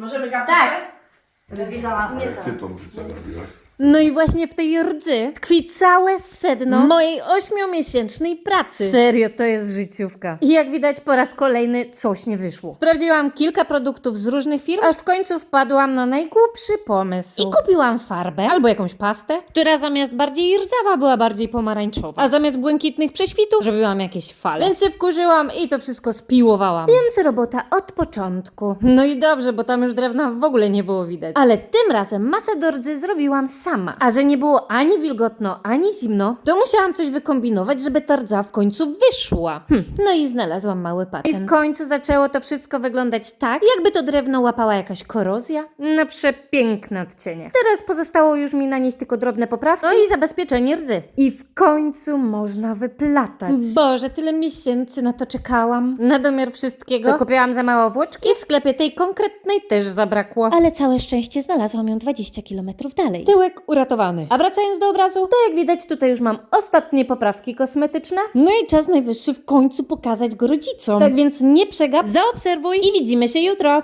Możemy gapić Tak. Rdza. Nie ty tą rdzę robiłaś? No i właśnie w tej rdzy tkwi całe sedno mojej ośmiomiesięcznej pracy. Serio, to jest życiówka. I jak widać po raz kolejny coś nie wyszło. Sprawdziłam kilka produktów z różnych firm, aż w końcu wpadłam na najgłupszy pomysł. I kupiłam farbę albo jakąś pastę, która zamiast bardziej rdzawa była bardziej pomarańczowa, a zamiast błękitnych prześwitów zrobiłam jakieś fale. Więc się wkurzyłam i to wszystko spiłowałam. Więc robota od początku. No i dobrze, bo tam już drewna w ogóle nie było widać. Ale tym razem masę do rdzy zrobiłam sama. A że nie było ani wilgotno, ani zimno, to musiałam coś wykombinować, żeby ta rdza w końcu wyszła. Hm. No i znalazłam mały patent. I w końcu zaczęło to wszystko wyglądać tak, jakby to drewno łapała jakaś korozja. No przepiękne odcienie. Teraz pozostało już mi nanieść tylko drobne poprawki, no i zabezpieczenie rdzy. I w końcu można wyplatać. Boże, tyle miesięcy na to czekałam. Na domiar wszystkiego to kupiłam za mało włóczki i w sklepie tej konkretnej też zabrakło. Ale całe szczęście znalazłam ją 20 km dalej. Tyłek uratowany. A wracając do obrazu, to jak widać tutaj już mam ostatnie poprawki kosmetyczne. No i czas najwyższy w końcu pokazać go rodzicom. Tak więc nie przegap, zaobserwuj i widzimy się jutro.